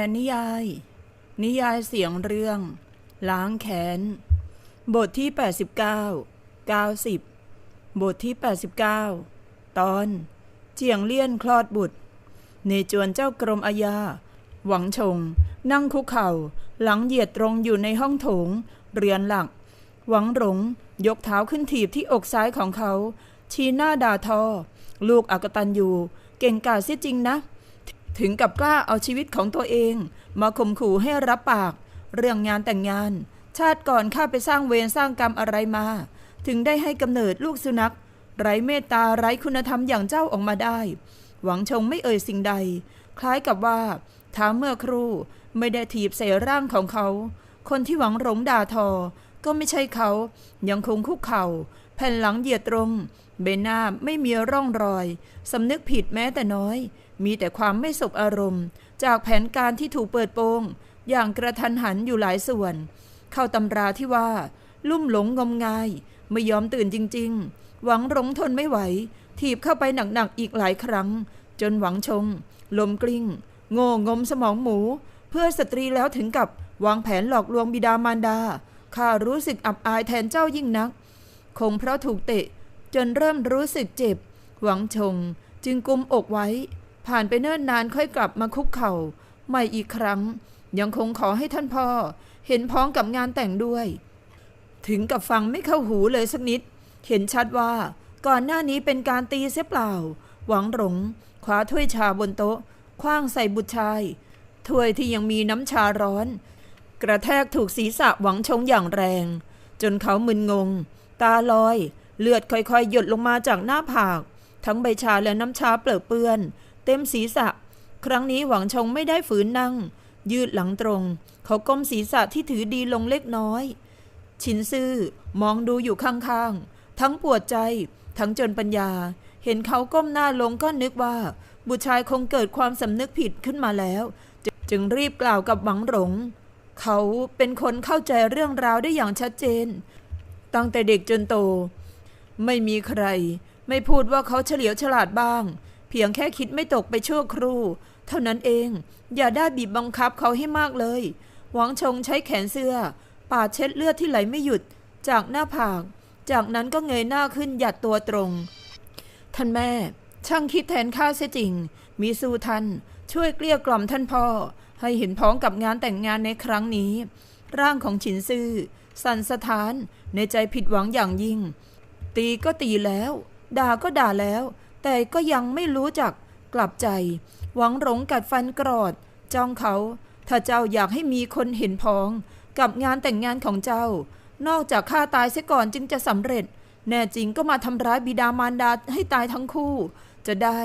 ช่องดินนนิยาย นิยายเสียงเรื่อง ล้างแค้น บทที่ 89 90 บทที่ 89 ตอน เจียงเลี่ยนคลอดบุตร ในจวนเจ้ากรมอาญา หวังชง นั่งคุกเข่า หลังเหยียดตรงอยู่ในห้องโถง เรือนหลัก หวังหลง ยกเท้าขึ้นถีบที่อกซ้ายของเขา ชี้หน้าด่าทอ ลูกอักตันอยู่ เก่งกาจเสียจริงนะ ถึงกับกล้าเอาชีวิตของตัวเอง มาข่มขู่ให้รับปาก เรื่องงานแต่งงาน ชาติก่อนข้าไปสร้างเวรสร้างกรรมอะไรมา ถึงได้ให้กำเนิดลูกสุนัข ไร้เมตตาไร้คุณธรรมอย่างเจ้าออกมาได้ หวังชงไม่เอ่ยสิ่งใด คล้ายกับว่าท้าเมื่อครู่ไม่ได้ถีบใส่ร่างของเขา คนที่หวังหลงด่าทอ ก็ไม่ใช่เขา ยังคงคุกเข่า แผ่นหลังเหยียดตรง เบนหน้าไม่มีร่องรอย สำนึกผิดแม้แต่น้อย มีแต่ความไม่สบอารมณ์ จากแผนการที่ถูกเปิดโปง อย่างกระทันหันอยู่หลายส่วน เข้าตำราที่ว่า ลุ่มหลงงมงาย ไม่ยอมตื่นจริง ๆ หวังหลงทนไม่ไหว ถีบเข้าไปหนักๆอีกหลายครั้ง จนหวังชงลมกลิ้ง โง่งมสมองหมู เพื่อสตรีแล้วถึงกับวางแผนหลอกลวงบิดามารดาข้ารู้สึกอับอายแทนเจ้ายิ่งนัก คงเพราะถูกเตะ จนเริ่มรู้สึกเจ็บ หวังชงจึงกุมอกไว้ ผ่านไปเนิ่นนานค่อยกลับมาคุกเขา่าใหม่อีกครั้ง ยังคงขอให้ท่านพ่อ เห็นพ้องกับงานแต่งด้วย ถึงกับฟังไม่เข้าหูเลยสักนิด เห็นชัดว่าก่อนหน้านี้เป็นการตีเสียเปล่า หวังหลงคว้าถ้วยชาบนโต๊ะคว้างใส่บุตรชายถ้วยที่ยังมีน้ำชาร้อน กระแทกถูกศีรษะหวังชงอย่างแรง จนเขามึนงง ตาลอย เลือดค่อยๆ หยดลงมาจากหน้าผาก ทั้งใบชาและน้ำชาเปลือเปื้อน เต็มศีรษะ ครั้งนี้หวังชงไม่ได้ฝืนนั่ง ยืดหลังตรง เขาก้มศีรษะที่ถือดีลงเล็กน้อย ชินซื่อมองดูอยู่ข้างๆ ทั้งปวดใจ ทั้งจนปัญญา เห็นเขาก้มหน้าลงก็นึกว่า บุตรชายคงเกิดความสำนึกผิดขึ้นมาแล้ว จึงรีบกล่าวกับหวังหลง เขาเป็นคนเข้าใจเรื่องราวได้อย่างชัดเจน ตั้งแต่เด็กจนโต ไม่มีใคร ไม่พูดว่าเขาเฉลียวฉลาดบ้าง เพียงแค่คิดไม่ตกไปชั่วครู่ เท่านั้นเอง อย่าได้บีบบังคับเขาให้มากเลย หวังชงใช้แขนเสื้อ ปาดเช็ดเลือดที่ไหลไม่หยุด จากหน้าผาก จากนั้นก็เงยหน้าขึ้นหยัดตัวตรง ท่านแม่ ช่างคิดแทนข้าเสียจริง มีสู้ท่านช่วยเกลี้ยกล่อมท่านพ่อ ให้เห็นพ้องกับงานแต่งงานในครั้งนี้ ร่างของฉินซื่อ สั่นสะท้านในใจผิดหวังอย่างยิ่ง ตีก็ตีแล้ว ด่าก็ด่าแล้ว แต่ก็ยังไม่รู้จักกลับใจ หวังหลงกัดฟันกรอด จ้องเขา ถ้าเจ้าอยากให้มีคนเห็นพ้อง กับงานแต่งงานของเจ้า นอกจากฆ่าตายเสียก่อนจึงจะสำเร็จ แน่จริงก็มาทำร้ายบิดามารดาให้ตายทั้งคู่ จะได้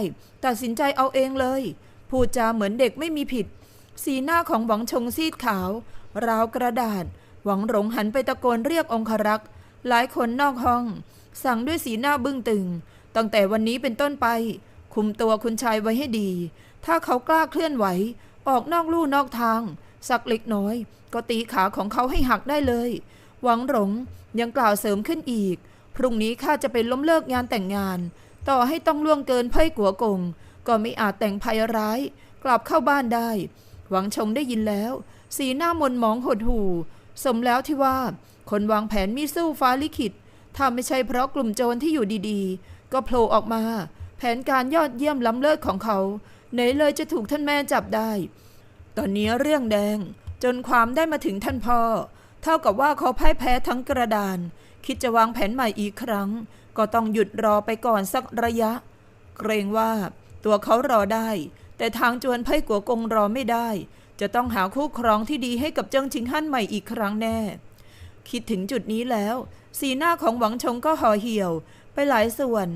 ตัดสินใจเอาเองเลย พูดจาเหมือนเด็กไม่มีผิด สีหน้าของหวังชงซีดขาว ราวกระดาษ หวังหลงหันไปตะโกนเรียกองครักษ์หลายคนนอกห้อง สั่งด้วยสีหน้าบึ้งตึง ตั้งแต่วันนี้เป็นต้นไป คุมตัวคุณชายไว้ให้ดี ถ้าเขากล้าเคลื่อนไหว ออกนอกลู่นอกทาง สักเล็กน้อย ก็ตีขาของเขาให้หักได้เลย หวังหลงยังกล่าวเสริมขึ้นอีก พรุ่งนี้ข้าจะไปล้มเลิกงานแต่งงาน ต่อให้ต้องล่วงเกินไพ่กัวกง ก็ไม่อาจแต่งภัยร้าย กลับเข้าบ้านได้ หวังชงได้ยินแล้ว สีหน้ามนหมองหดหู่ สมแล้วที่ว่า คนวางแผนมีสู้ฟ้าลิขิตถ้าไม่ใช่เพราะกลุ่มโจรที่อยู่ดีๆ ก็โผล่ออกมา แผนการยอดเยี่ยมล้ำเลิศของเขาไหนเลยจะถูกท่านแม่จับได้ ตอนนี้เรื่องแดงจนความได้มาถึงท่านพ่อ เท่ากับว่าเขาพ่ายแพ้ทั้งกระดาน คิดจะวางแผนใหม่อีกครั้ง ก็ต้องหยุดรอไปก่อนสักระยะ เกรงว่าตัวเขารอได้ แต่ทางจวนไพ่กัวกงรอไม่ได้ จะต้องหาคู่ครองที่ดีให้กับเจิ้งชิงฮั่นใหม่อีกครั้งแน่ คิดถึงจุดนี้แล้ว สีหน้าของหวังชงก็ห่อเหี่ยว ไปหลายส่วน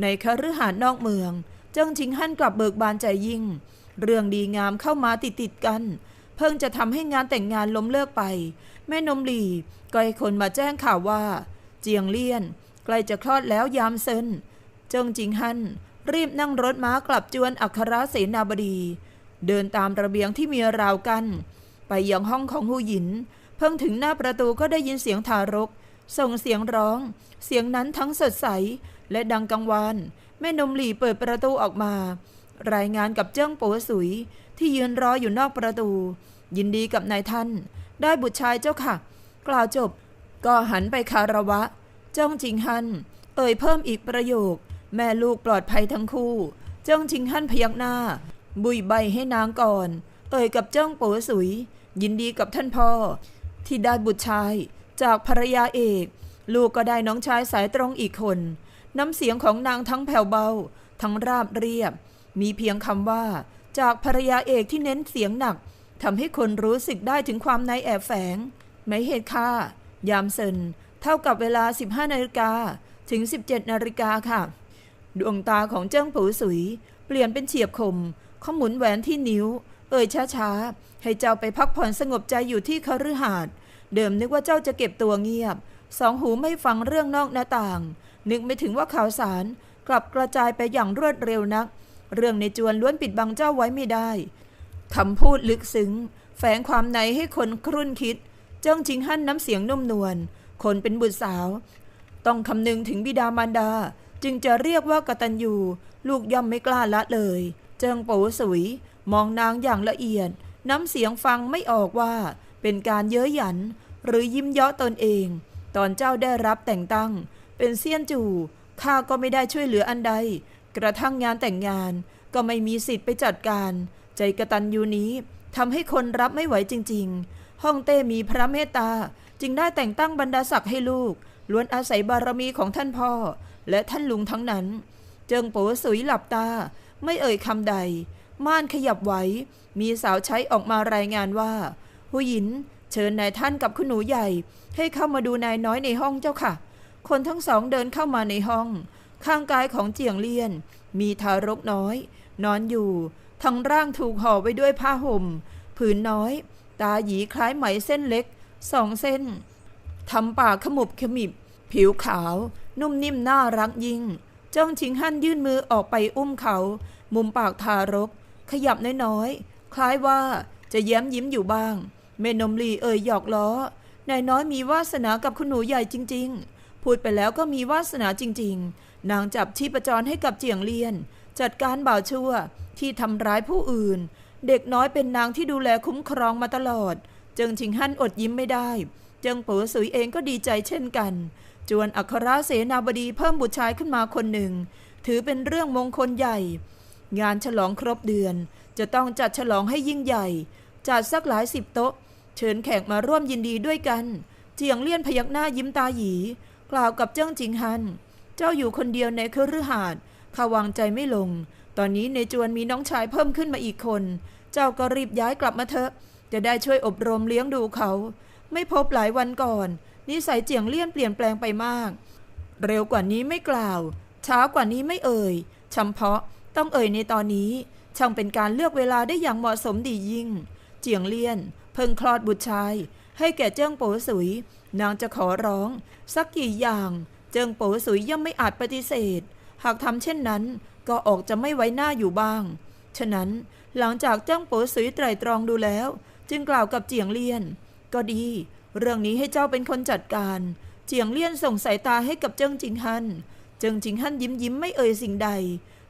ในคฤหาสน์นอกเมือง เจิ้งชิงฮั่นกลับเบิกบานใจยิ่ง เรื่องดีงามเข้ามาติดติดกัน เพิ่งจะทำให้งานแต่งงานล้มเลิกไป แม่นมหลีก็ให้คนมาแจ้งข่าวว่า เจียงเลี่ยน ใกล้จะคลอดแล้วยามเซินเจิ้งจิงฮั่นรีบนั่งรถม้ากลับจวนอัครเสนาบดี เดินตามระเบียงที่มีราวกัน ไปยังห้องของหูหยิน เพิ่งถึงหน้าประตูก็ได้ยินเสียงทารก ส่งเสียงร้อง เสียงนั้นทั้งสดใส และดังกังวานแม่นมหลีเปิดประตูออกมา รายงานกับเจิ้งโป๋สุยที่ยืนรออยู่นอกประตู ยินดีกับนายท่าน ได้บุตรชายเจ้าค่ะ กล่าวจบ ก็หันไปคารวะเจ้งจิงฮัน เอ่ยเพิ่มอีกประโยค แม่ลูกปลอดภัยทั้งคู่เจ้งจิงฮันพยักหน้า บุยใบให้นางก่อน เอ่ยกับเจ้งโป๋สุย ยินดีกับท่านพ่อ ที่ได้บุตรชาย จากภรรยาเอก ลูกก็ได้น้องชายสายตรงอีกคน น้ำเสียงของนางทั้งแผ่วเบา ทั้งราบเรียบ มีเพียงคำว่า จากภรรยาเอกที่เน้นเสียงหนักทำให้คนรู้สึกได้ถึงความในแอบแฝงไม่เหตุค่ายามเซินเท่ากับเวลา 15นาฬิกาถึง 17นาฬิกาค่ะ ดวงตาของเจิ้งผูสุย เปลี่ยนเป็นเฉียบคมเขาหมุนแหวนที่นิ้ว เอ่ยช้าๆ ให้เจ้าไปพักผ่อนสงบใจอยู่ที่คฤหาสน์ เดิมนึกว่าเจ้าจะเก็บตัวเงียบ สองหูไม่ฟังเรื่องนอกหน้าต่าง นึกไม่ถึงว่าข่าวสารกลับกระจายไปอย่างรวดเร็วนัก เรื่องในจวนล้วนปิดบังเจ้าไว้ไม่ได้คำพูดลึกซึ้ง แฝงความในให้คนครุ่นคิด เจ้งจิงหั่นน้ำเสียงนุ่มนวล คนเป็นบุตรสาว ต้องคำนึงถึงบิดามารดา จึงจะเรียกว่ากตัญญูลูกย่อมไม่กล้าละเลย เจิงโป๋สุย มองนางอย่างละเอียด น้ำเสียงฟังไม่ออกว่า เป็นการเย้ยหยันหรือยิ้มเยาะตนเอง ตอนเจ้าได้รับแต่งตั้ง เป็นเซียนจู่ข้าก็ไม่ได้ช่วยเหลืออันใด กระทั่งงานแต่งงานก็ไม่มีสิทธิ์ไปจัดการ ใจกระตัญญูนี้ทำให้คนรับไม่ไหวจริงๆฮ่องเต้มีพระเมตตาจึงได้แต่งตั้งบรรดาศักดิ์ให้ลูก ล้วนอาศัยบารมีของท่านพ่อ และท่านลุงทั้งนั้น เจิงโป๋สุยหลับตา ไม่เอ่ยคำใด ม่านขยับไหวมีสาวใช้ออกมารายงานว่า ผู้หญินเชิญนายท่านกับคุณหนูใหญ่ ให้เข้ามาดูนายน้อยในห้องเจ้าค่ะ คนทั้งสองเดินเข้ามาในห้อง ข้างกายของเจียงเลียน มีทารกน้อย นอนอยู่ ทั้งร่างถูกห่อไว้ด้วยผ้าห่ม ผืนน้อย ตาหยีคล้ายไหมเส้นเล็กสองเส้นทำปากขมุบขมิบ ผิวขาว นุ่มนิ่มน่ารักยิ่งจ้องชิงหั่นยื่นมือออกไปอุ้มเขา มุมปากทารก ขยับน้อยๆ คล้ายว่าจะแย้มยิ้มอยู่บ้าง เมนมลีเอ่ยหยอกล้อนายน้อยมีวาสนากับคุณหนูใหญ่จริง ๆ พูดไปแล้วก็มีวาสนาจริง ๆ นางจับชีพจรให้กับเจียงเลียน จัดการบ่าวชั่วที่ทำร้ายผู้อื่น เด็กน้อยเป็นนางที่ดูแลคุ้มครองมาตลอด เจิงชิงหั่นอดยิ้มไม่ได้เจิงเป๋อสุยเองก็ดีใจเช่นกัน จวนอัครเสนาบดีเพิ่มบุตรชายขึ้นมาคนหนึ่ง ถือเป็นเรื่องมงคลใหญ่ งานฉลองครบเดือน จะต้องจัดฉลองให้ยิ่งใหญ่ จัดสักหลายสิบโต๊ะ เชิญแขกมาร่วมยินดีด้วยกัน เจียงเลี่ยนพยักหน้ายิ้มตาหยี กล่าวกับเจิ้งจิงฮัน เจ้าอยู่คนเดียวในคฤหาสน์ข้าวางใจไม่ลง ตอนนี้ในจวนมีน้องชายเพิ่มขึ้นมาอีกคน เจ้าก็รีบย้ายกลับมาเถอะ จะได้ช่วยอบรมเลี้ยงดูเขา ไม่พบหลายวันก่อน นิสัยเจียงเลี่ยนเปลี่ยนแปลงไปมาก เร็วกว่านี้ไม่กล่าว ช้ากว่านี้ไม่เอ่ยเฉพาะต้องเอ่ยในตอนนี้ช่างเป็นการเลือกเวลาได้อย่างเหมาะสมดียิ่ง เจียงเลี่ยน พิ่งคลอดบุตรชาย ให้แก่เจิ้งโป๋สุย นางจะขอร้อง สักกี่อย่าง เจิ้งโป๋สุยย่อมไม่อาจปฏิเสธ หากทำเช่นนั้น ก็ออกจะไม่ไว้หน้าอยู่บ้าง ฉะนั้นหลังจากเจิ้งโป๋สุยไตรตรองดูแล้ว จึงกล่าวกับเจียงเลี่ยน ก็ดี เรื่องนี้ให้เจ้าเป็นคนจัดการ เจียงเลี่ยนส่งสายตาให้กับเจิ้งจิงฮันเจิ้งจิงฮันยิ้มยิ้มไม่เอ่ยสิ่งใด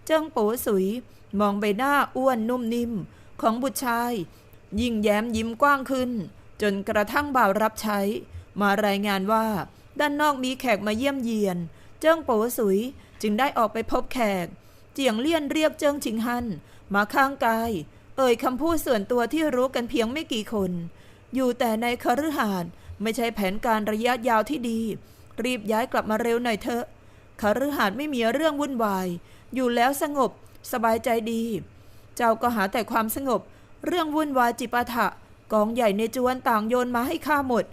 เจิ้งโป๋สุย มองใบหน้าอ้วนนุ่มนิ่มของบุตรชาย ยิ่งแย้มยิ้มกว้างขึ้น จนกระทั่งบ่าวรับใช้ มารายงานว่า ด้านนอกมีแขกมาเยี่ยมเยียน เจิ้งโป๋สุยจึงได้ออกไปพบแขก เจียงเลี่ยนเรียกเจิ้งชิงฮันมาข้างกาย เอ่ยคำพูดส่วนตัวที่รู้กันเพียงไม่กี่คน อยู่แต่ในคฤหาสน์ไม่ใช่แผนการระยะยาวที่ดี รีบย้ายกลับมาเร็วหน่อยเถอะคฤหาสน์ไม่มีเรื่องวุ่นวาย อยู่แล้วสงบ สบายใจดี เจ้าก็หาแต่ความสงบ เรื่องวุ่นวายจิปาถะกองใหญ่ในจวนต่างโยนมาให้ข้าหมด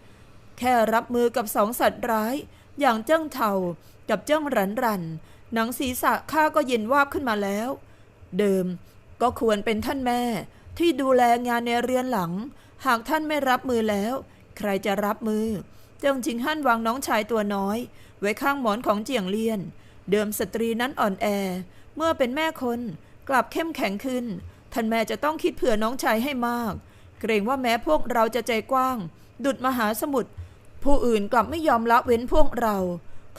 แค่รับมือกับสองสัตว์ร้าย อย่างเจ้งเทากับเจ้งรันรัน หนังศีรษะข้าก็เย็นวาบขึ้นมาแล้ว เดิมก็ควรเป็นท่านแม่ ที่ดูแลงานในเรือนหลัง หากท่านไม่รับมือแล้ว ใครจะรับมือ เจ้งจิงฮั่นวางน้องชายตัวน้อย ไว้ข้างหมอนของเจียงเลียน เดิมสตรีนั้นอ่อนแอ เมื่อเป็นแม่คนกลับเข้มแข็งขึ้น ท่านแม่จะต้องคิดเผื่อน้องชายให้มาก เกรงว่าแม้พวกเราจะใจกว้าง ดุดมหาสมุทรผู้อื่นกลับไม่ยอมละเว้นพวกเรา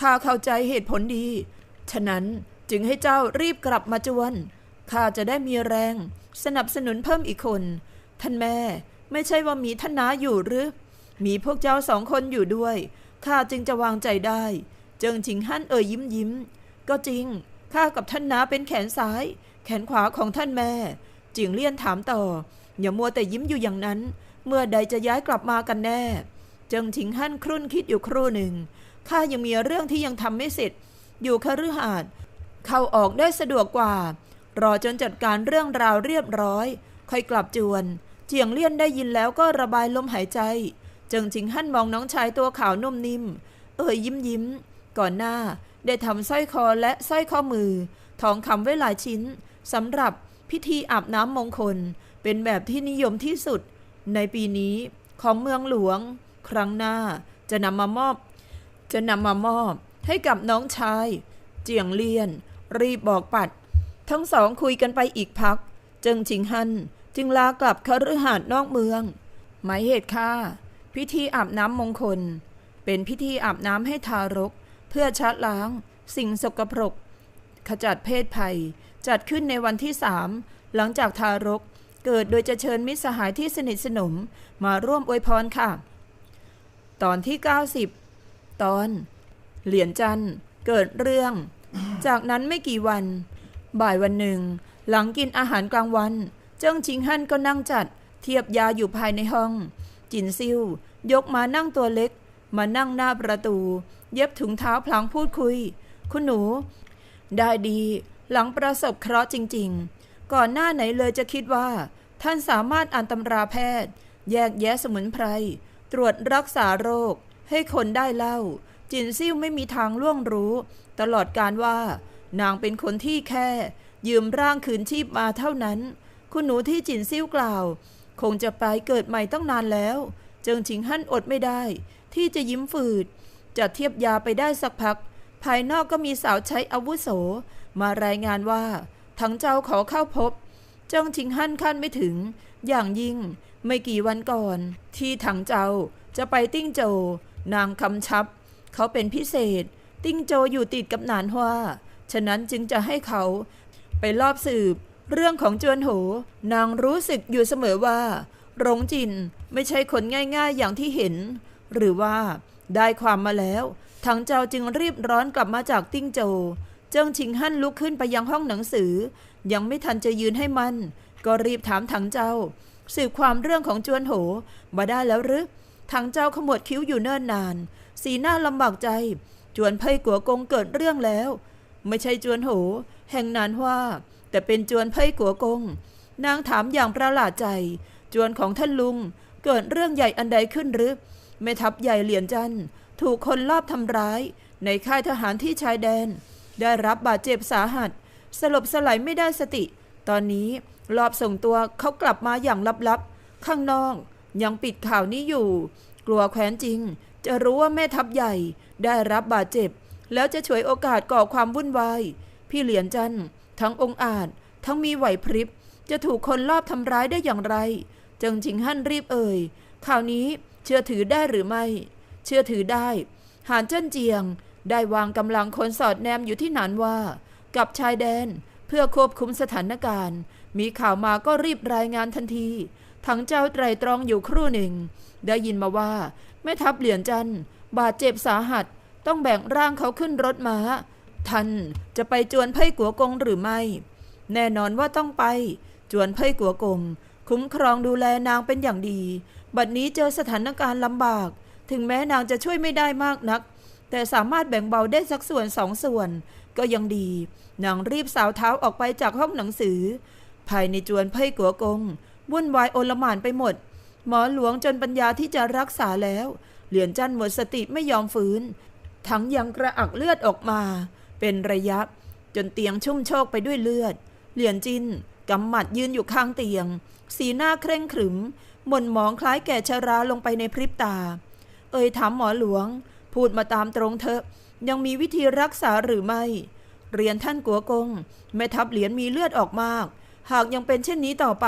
ข้าเข้าใจเหตุผลดี ฉะนั้นจึงให้เจ้ารีบกลับมาจวน ข้าจะได้มีแรง สนับสนุนเพิ่มอีกคน ท่านแม่ไม่ใช่ว่ามีท่านนาอยู่หรือ มีพวกเจ้าสองคนอยู่ด้วย ข้าจึงจะวางใจได้ เจิงชิงฮั่นเอ่ยยิ้มยิ้ม ก็จริง ข้ากับท่านนาเป็นแขนซ้าย แขนขวาของท่านแม่ จิงเลี่ยนถามต่อ อย่ามัวแต่ยิ้มอยู่อย่างนั้น เมื่อใดจะย้ายกลับมากันแน่ เจิงชิงฮั่นครุ่นคิดอยู่ครู่หนึ่ง ข้ายังมีเรื่องที่ยังทำไม่เสร็จ อยู่คฤหาสน์เข้าออกได้สะดวกกว่า รอจนจัดการเรื่องราวเรียบร้อย ค่อยกลับจวน เจียงเลี่ยนได้ยินแล้วก็ระบายลมหายใจ เจิงชิงฮั่นมองน้องชายตัวขาวนุ่มนิ่ม เอ่ยยิ้มยิ้ม ก่อนหน้าได้ทำสร้อยคอและสร้อยข้อมือ ทองคำไว้หลายชิ้นสำหรับ พิธีอาบน้ำมงคล เป็นแบบที่นิยมที่สุดในปีนี้ของเมืองหลวง ครั้งหน้าจะนำมามอบ จะนำมามอบให้กับน้องชาย เจียงเลียน รีบบอกปัด ทั้งสองคุยกันไปอีกพัก เจิงชิงฮันจึงลากลับคฤหาสน์นอกเมือง หมายเหตุค่ะพิธีอาบน้ำมงคล เป็นพิธีอาบน้ำให้ทารก เพื่อชะล้าง สิ่งสกปรก ขจัดเพศภัย จัดขึ้นในวันที่สามหลังจากทารก เกิดโดยจะเชิญมิตรสหายที่สนิทสนมมาร่วมอวยพรค่ะ ตอนที่ 90 ตอน เหรียญจันทร์เกิดเรื่อง จากนั้นไม่กี่วัน บ่ายวันหนึ่ง หลังกินอาหารกลางวัน เจิ้งชิงฮั่นก็นั่งจัด เทียบยาอยู่ภายในห้อง จินซิ่วยกมานั่งตัวเล็ก มานั่งหน้าประตู เย็บถุงเท้าพลางพูดคุย คุณหนู ได้ดี หลังประสบเคราะห์จริงๆ ก่อนหน้าไหนเลยจะคิดว่า ท่านสามารถอ่านตำราแพทย์ แยกแยะสมุนไพร ตรวจรักษาโรค ให้คนได้เล่า จินซิ่วไม่มีทางล่วงรู้ ตลอดการว่า นางเป็นคนที่แค่ ยืมร่างคืนชีพมาเท่านั้น คุณหนูที่จินซิ่วกล่าว คงจะไปเกิดใหม่ตั้งนานแล้ว เจิงชิงฮั่นอดไม่ได้ ที่จะยิ้มฝืดจะเทียบยาไปได้สักพัก ภายนอกก็มีสาวใช้อาวุโส มารายงานว่า ทั้งเจ้าขอเข้าพบ เจิงชิงฮั่นคาดไม่ถึง อย่างยิ่งไม่กี่วันก่อน ที่ถังเจ้าจะไปติ้งโจ นางคำชับ เขาเป็นพิเศษ ติ้งโจอยู่ติดกับหนานฮวาฉะนั้นจึงจะให้เขาไปรอบสืบ เรื่องของจวนโห นางรู้สึกอยู่เสมอว่า หลงจินไม่ใช่คนง่ายๆอย่างที่เห็น หรือว่าได้ความมาแล้วทางเจ้าจึงรีบร้อนกลับมาจากติ้งโจ เจิ้งชิงฮั่นลุกขึ้นไปยังห้องหนังสือ ยังไม่ทันจะยืนให้มัน ก็รีบถามทางเจ้า สืบความเรื่องของจวนโหมาได้แล้วหรือทางเจ้าขมวดคิ้วอยู่เนิ่นนาน สีหน้าลำบากใจ จวนเพ่ยกัวกงเกิดเรื่องแล้ว ไม่ใช่จวนโห แห่งนานว่า แต่เป็นจวนเพ่ยกัวกง นางถามอย่างประหลาดใจ จวนของท่านลุง เกิดเรื่องใหญ่อันใดขึ้นหรือแม่ทัพใหญ่เหรียญจันทร์ถูกคนลอบทำร้าย ในค่ายทหารที่ชายแดน ได้รับบาดเจ็บสาหัส สลบสลายไม่ได้สติ ตอนนี้รอบส่งตัวเขากลับมาอย่างลับๆ ข้างนอกยังปิดข่าวนี้อยู่ กลัวแคว้นจริง จะรู้ว่าแม่ทัพใหญ่ได้รับบาดเจ็บ แล้วจะฉวยโอกาสก่อความวุ่นวาย พี่เหรียญจันทั้งองอาจ ทั้งมีไหวพริบ จะถูกคนลอบทำร้ายได้อย่างไรจิงชิงฮั่นรีบเอ่ยข่าวนี้เชื่อถือได้หรือไม่ เชื่อถือได้ หานเจิ้นเจียง ได้วางกำลังคนสอดแนมอยู่ที่หนานว่า กับชายแดนเพื่อควบคุมสถานการณ์ มีข่าวมาก็รีบรายงานทันที ทั้งเจ้าไตรตรองอยู่ครู่หนึ่ง ได้ยินมาว่าแม่ทัพเหรียญจันบาดเจ็บสาหัสต้องแบ่งร่างเขาขึ้นรถม้าท่านจะไปจวนไพ่กัวกงหรือไม่ แน่นอนว่าต้องไป จวนไพ่กัวกงคุ้มครองดูแลนางเป็นอย่างดี บัดนี้เจอสถานการณ์ลำบาก ถึงแม้นางจะช่วยไม่ได้มากนัก แต่สามารถแบ่งเบาได้สักส่วนสองส่วน ก็ยังดีนางรีบสาวเท้าออกไปจากห้องหนังสือ ภายในจวนไพ่กัวกงวุ่นวายโอลหม่านไปหมด หมอหลวงจนปัญญาที่จะรักษาแล้ว เหรียญจันหมดสติไม่ยอมฟื้น ทั้งยังกระอักเลือดออกมา เป็นระยะ จนเตียงชุ่มโชกไปด้วยเลือด เหรียญจินกำหมัดยืนอยู่ข้างเตียง สีหน้าเคร่งขรึมหม่นหมองคล้ายแก่ชราลงไปในพริบตา เอ่ยถามหมอหลวง พูดมาตามตรงเถอะ ยังมีวิธีรักษาหรือไม่ เรียนท่านกัวกง แม่ทัพเหรียญมีเลือดออกมาก หากยังเป็นเช่นนี้ต่อไป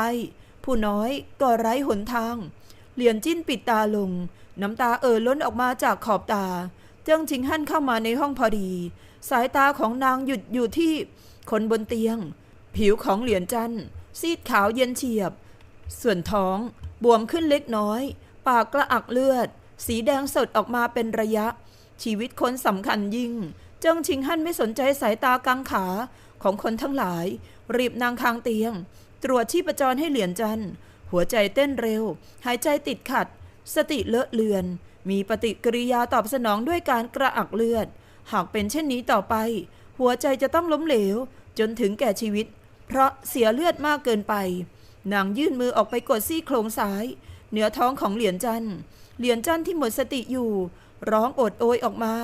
ผู้น้อยก็ไร้หนทาง เหรียญจิ้นปิดตาลง น้ำตาเอ่อล้นออกมาจากขอบตา เจิ้งชิงฮั่นเข้ามาในห้องพอดี สายตาของนางหยุดอยู่ที่ คนบนเตียง ผิวของเหรียญจันซีดขาวเย็นเฉียบ ส่วนท้องบวมขึ้นเล็กน้อย ปากกระอักเลือด สีแดงสดออกมาเป็นระยะ ชีวิตคนสำคัญยิ่ง เจิ้งชิงฮั่นไม่สนใจสายตากังขาของคนทั้งหลาย รีบนางคางเตียง ตรวจชีพจรให้เหรียญจันหัวใจเต้นเร็ว หายใจติดขัด สติเลอะเลือน มีปฏิกิริยาตอบสนองด้วยการกระอักเลือด หากเป็นเช่นนี้ต่อไป หัวใจจะต้องล้มเหลว จนถึงแก่ชีวิต เพราะเสียเลือดมากเกินไป นางยื่นมือออกไปกดซี่โครงซ้าย เหนือท้องของเหรียญจันทร์ เหรียญจันที่หมดสติอยู่ ร้องโอดโอยออกมา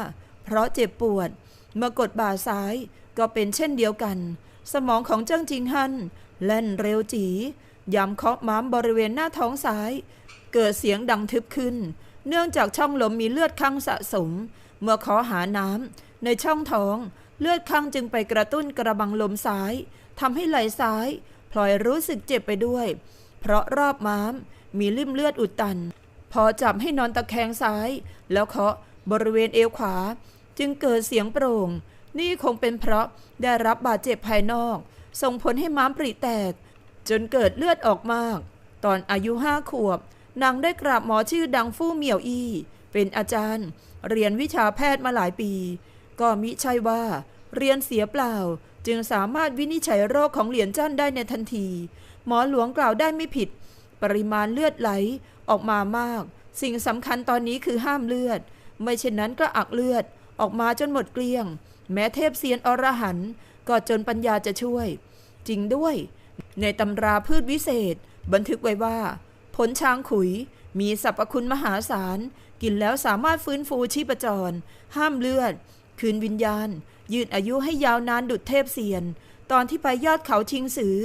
เพราะเจ็บปวด เมื่อกดบ่าซ้ายก็เป็นเช่นเดียวกัน สมองของเจิ้งจิงฮันแล่นเร็วจียำเคาะม้ามบริเวณหน้าท้องซ้าย เกิดเสียงดังทึบขึ้น เนื่องจากช่องลมมีเลือดข้างสะสม เมื่อขอหาน้ำในช่องท้องเลือดข้างจึงไปกระตุ้นกระบังลมซ้ายทำให้ไหล่ซ้ายพลอยรู้สึกเจ็บไปด้วย เพราะรอบม้ามมีลิ่มเลือดอุดตัน พอจับให้นอนตะแคงซ้าย แล้วเคาะบริเวณเอวขวา จึงเกิดเสียงโปร่ง นี่คงเป็นเพราะได้รับบาดเจ็บภายนอก ส่งผลให้ม้ามปริแตก จนเกิดเลือดออกมาก ตอนอายุห้าขวบนางได้กราบหมอชื่อดังฟู่เหมียวอี้เป็นอาจารย์ เรียนวิชาแพทย์มาหลายปี ก็มิใช่ว่า เรียนเสียเปล่า จึงสามารถวินิจฉัยโรคของเหรียญจั้นได้ในทันที หมอหลวงกล่าวได้ไม่ผิด ปริมาณเลือดไหล ออกมามาก สิ่งสำคัญตอนนี้คือห้ามเลือด ไม่เช่นนั้นก็อักเลือดออกมาจนหมดเกลี้ยง แม้เทพเซียนอรหันต์ก็จนปัญญาจะช่วย จริงด้วย ในตำราพืชวิเศษ บันทึกไว้ว่า ผลช้างขุยมีสรรพคุณมหาศาล กินแล้วสามารถฟื้นฟูชีพจร ห้ามเลือด คืนวิญญาณ ยืดอายุให้ยาวนานดุจเทพเซียน ตอนที่ไปยอดเขาชิงสือ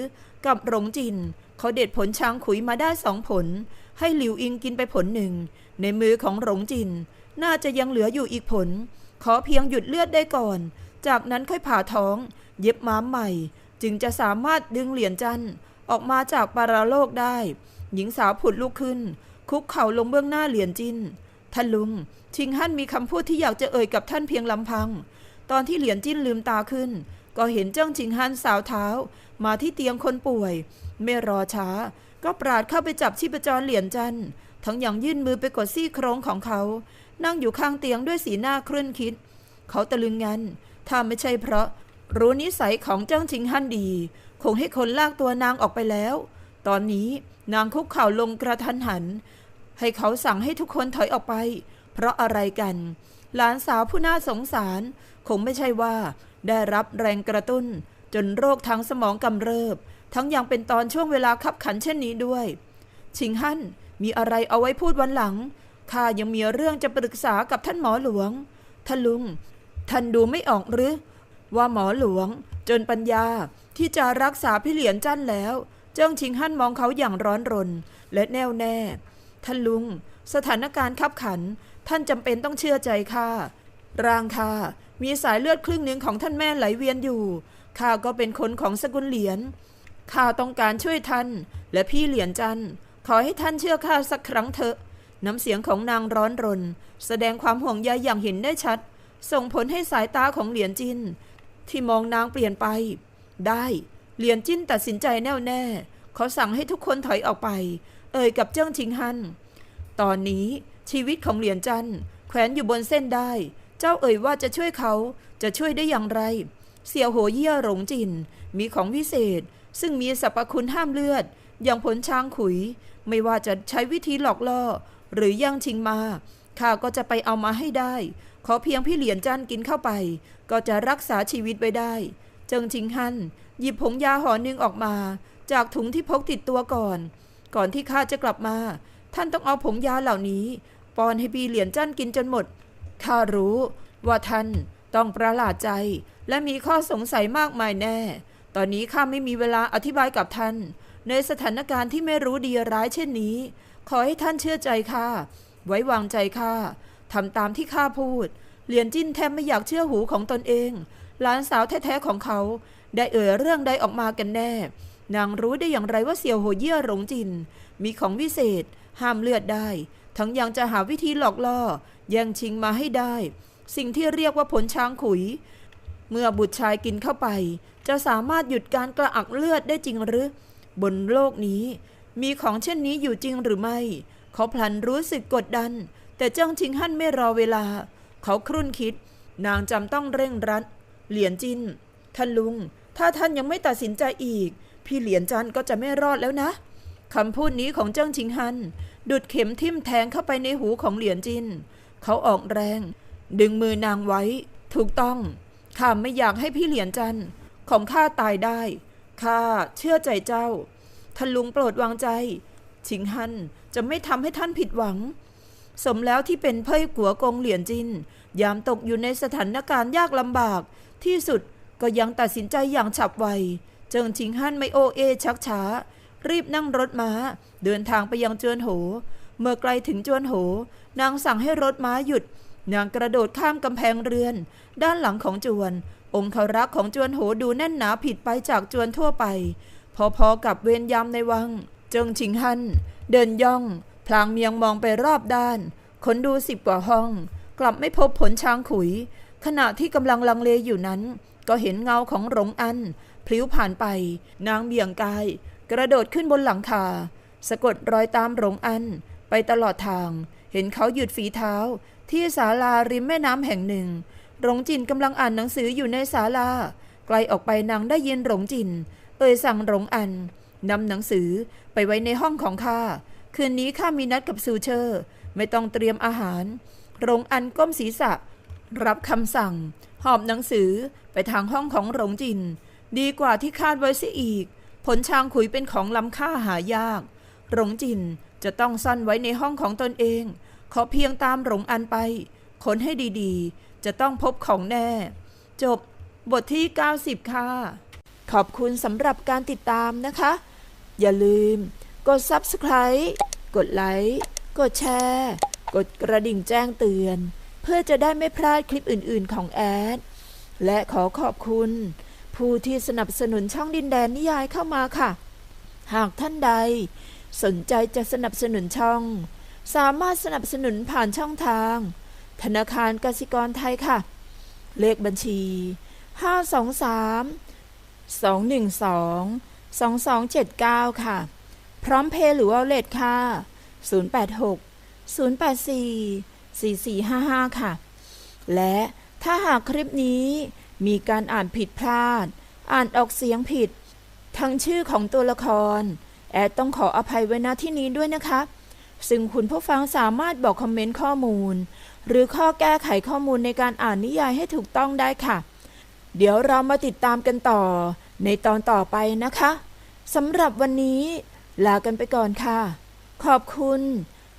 กับหลงจิน เขาเด็ดผลช้างขุยมาได้สองผล ให้หลิวอิงกินไปผลหนึ่ง ในมือของหลงจิน น่าจะยังเหลืออยู่อีกผล ขอเพียงหยุดเลือดได้ก่อน จากนั้นค่อยผ่าท้อง เย็บม้ามใหม่ จึงจะสามารถดึงเหรียญจันทร์ออกมาจากปาราโลกได้ หญิงสาวผุดลุกขึ้น คุกเข่าลงเบื้องหน้าเหรียญจินท่านลุง ชิงฮั่นมีคำพูดที่อยากจะเอ่ยกับท่านเพียงลำพัง ตอนที่เหรียญจิ้นลืมตาขึ้น ก็เห็นเจ้าชิงฮั่นสาวเท้า มาที่เตียงคนป่วย ไม่รอช้า ก็ปราดเข้าไปจับชีพจรเหรียญจันทร์ทั้งยังยื่นมือไปกดซี่โครงของเขา นั่งอยู่ข้างเตียงด้วยสีหน้าเครื่อนคิด เขาตะลึงงันถ้าไม่ใช่เพราะ รู้นิสัยของเจ้าชิงฮั่นดี คงให้คนลากตัวนางออกไปแล้ว ตอนนี้นางคุกเข่าลงกระทันหัน ให้เขาสั่งให้ทุกคนถอยออกไป เพราะอะไรกัน หลานสาวผู้น่าสงสาร คงไม่ใช่ว่า ได้รับแรงกระตุ้น จนโรคทางสมองกำเริบ ทั้งยังเป็นตอนช่วงเวลาขับขันเช่นนี้ด้วย ชิงฮั่นมีอะไรเอาไว้พูดวันหลัง ข้ายังมีเรื่องจะปรึกษากับท่านหมอหลวง ท่านลุง ท่านดูไม่ออกหรือ ว่าหมอหลวง จนปัญญาที่จะรักษาพี่เหรียญจันแล้ว เจ้าชิงฮั่นมองเขาอย่างร้อนรน และแน่วแน่ ท่านลุง สถานการณ์ขับขัน ท่านจำเป็นต้องเชื่อใจข้า ร่างข้ามีสายเลือดครึ่งหนึ่งของท่านแม่ไหลเวียนอยู่ ข้าก็เป็นคนของสกุลเหรียญ ข้าต้องการช่วยท่าน และพี่เหรียญจันขอให้ท่านเชื่อข้าสักครั้งเถอะ น้ำเสียงของนางร้อนรน แสดงความห่วงใยอย่างเห็นได้ชัด ส่งผลให้สายตาของเหรียญจิน ที่มองนางเปลี่ยนไป ได้ เหรียญจิ้นตัดสินใจแน่วแน่ เขาสั่งให้ทุกคนถอยออกไป เอ่ยกับเจิ้งชิงฮัน ตอนนี้ชีวิตของเหรียญจันแขวนอยู่บนเส้นได้ เจ้าเอ่ยว่าจะช่วยเขาจะช่วยได้อย่างไร เสี่ยวโหเยี่ยหลงจิน มีของวิเศษ ซึ่งมีสรรพคุณห้ามเลือด อย่างผลช้างขุย ไม่ว่าจะใช้วิธีหลอกล่อ หรือย่างชิงมา ข้าก็จะไปเอามาให้ได้ ขอเพียงพี่เหรียญจันกินเข้าไป ก็จะรักษาชีวิตไว้ได้ เจิงชิงฮันหยิบผงยาห่อหนึ่งออกมา จากถุงที่พกติดตัวก่อน ก่อนที่ข้าจะกลับมา ท่านต้องเอาผงยาเหล่านี้ป้อนให้พี่เหรียญจันกินจนหมด ข้ารู้ว่าท่านต้องประหลาดใจและมีข้อสงสัยมากมายแน่ ตอนนี้ข้าไม่มีเวลาอธิบายกับท่าน ในสถานการณ์ที่ไม่รู้ดีร้ายเช่นนี้ ขอให้ท่านเชื่อใจข้าไว้วางใจข้าทำตามที่ข้าพูด เหรียญจิ้นแทบไม่อยากเชื่อหูของตนเอง หลานสาวแท้ๆของเขา ได้เอ่ยเรื่องใดออกมากันแน่ นางรู้ได้อย่างไรว่าเสี่ยวโหเยี่ยหลงจิน มีของวิเศษ ห้ามเลือดได้ ทั้งยังจะหาวิธีหลอกล่อ แย่งชิงมาให้ได้ สิ่งที่เรียกว่าผลช้างขุย เมื่อบุตรชายกินเข้าไป จะสามารถหยุดการกระอักเลือดได้จริงหรือ บนโลกนี้ มีของเช่นนี้อยู่จริงหรือไม่ เขาพลันรู้สึกกดดัน แต่เจ้างชิงฮั่นไม่รอเวลา เขาครุ่นคิด นางจำต้องเร่งรัด เหลียนจินท่านลุง ถ้าท่านยังไม่ตัดสินใจอีก พี่เหลียนจันก็จะไม่รอดแล้วนะคำพูดนี้ของเจิ้งชิงฮันดุดเข็มทิ่มแทงเข้าไปในหูของเหลียนจิน เขาออกแรง ดึงมือนางไว้ ถูกต้องข้าไม่อยากให้พี่เหลียนจัน ของข้าตายได้ ข้าเชื่อใจเจ้า ท่านลุงโปรดวางใจ ชิงฮันจะไม่ทำให้ท่านผิดหวัง สมแล้วที่เป็นเพ่ยกัวกงเหลียนจิน ยามตกอยู่ในสถานการณ์ยากลำบาก ที่สุดก็ยังตัดสินใจอย่างฉับไว เจิงชิงฮั่นไม่โอเอชักช้า รีบนั่งรถม้า เดินทางไปยังจวนโห เมื่อไกลถึงจวนโห นางสั่งให้รถม้าหยุดนางกระโดดข้ามกำแพงเรือน ด้านหลังของจวน องค์คารักษ์ของจวนโหดูแน่นหนาผิดไปจากจวนทั่วไป พอๆกับเวรยามในวัง เจิงชิงฮัน เดินย่อง พลางเมียงมองไปรอบด้านค้นดูสิบกว่าห้อง กลับไม่พบผลช้างขุย ขณะที่กำลังลังเลอยู่นั้น ก็เห็นเงาของหลงอันพลิ้วผ่านไป นางเบี่ยงกาย กระโดดขึ้นบนหลังคา สะกดรอยตามหลงอัน ไปตลอดทาง เห็นเขาหยุดฝีเท้า ที่ศาลาริมแม่น้ำแห่งหนึ่ง หลงจินกำลังอ่านหนังสืออยู่ในศาลา ไกลออกไปนางได้ยินหลงจิน เอ่ยสั่งหลงอันนำหนังสือไปไว้ในห้องของข้า คืนนี้ข้ามีนัดกับซูเชอร์ ไม่ต้องเตรียมอาหารหลงอันก้มศีรษะ รับคำสั่ง หอบหนังสือไปทางห้องของหลงจิน ดีกว่าที่คาดไว้เสียอีก ผลช้างขุยเป็นของล้ำค่าหายากหลงจินจะต้องซ่อนไว้ในห้องของตนเอง ขอเพียงตามหลงอันไป ค้นให้ดีๆ จะต้องพบของแน่ จบบทที่ 90 ค่ะ ขอบคุณสำหรับการติดตามนะคะ อย่าลืม กด Subscribe กดไลค์กดแชร์ กดกระดิ่งแจ้งเตือน เพื่อจะได้ไม่พลาดคลิปอื่นๆของแอด และขอขอบคุณ ผู้ที่สนับสนุนช่องดินแดนนิยายเข้ามาค่ะ หากท่านใด สนใจจะสนับสนุนช่อง สามารถสนับสนุนผ่านช่องทาง ธนาคารกสิกรไทยค่ะ เลขบัญชี 523 212 2279 ค่ะ พร้อมเพย์หรือวอลเล็ตค่ะ 086 084 4455 ค่ะ และถ้าหากคลิปนี้มีการอ่านผิดพลาด อ่านออกเสียงผิด ทั้งชื่อของตัวละคร แอดต้องขออภัยไว้ณที่นี้ด้วยนะคะ ซึ่งคุณผู้ฟังสามารถบอกคอมเมนต์ข้อมูล หรือข้อแก้ไขข้อมูลในการอ่านนิยายให้ถูกต้องได้ค่ะ เดี๋ยวเรามาติดตามกันต่อ ในตอนต่อไปนะคะสำหรับวันนี้ ลากันไปก่อนค่ะ ขอบคุณ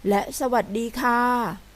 และสวัสดีค่ะ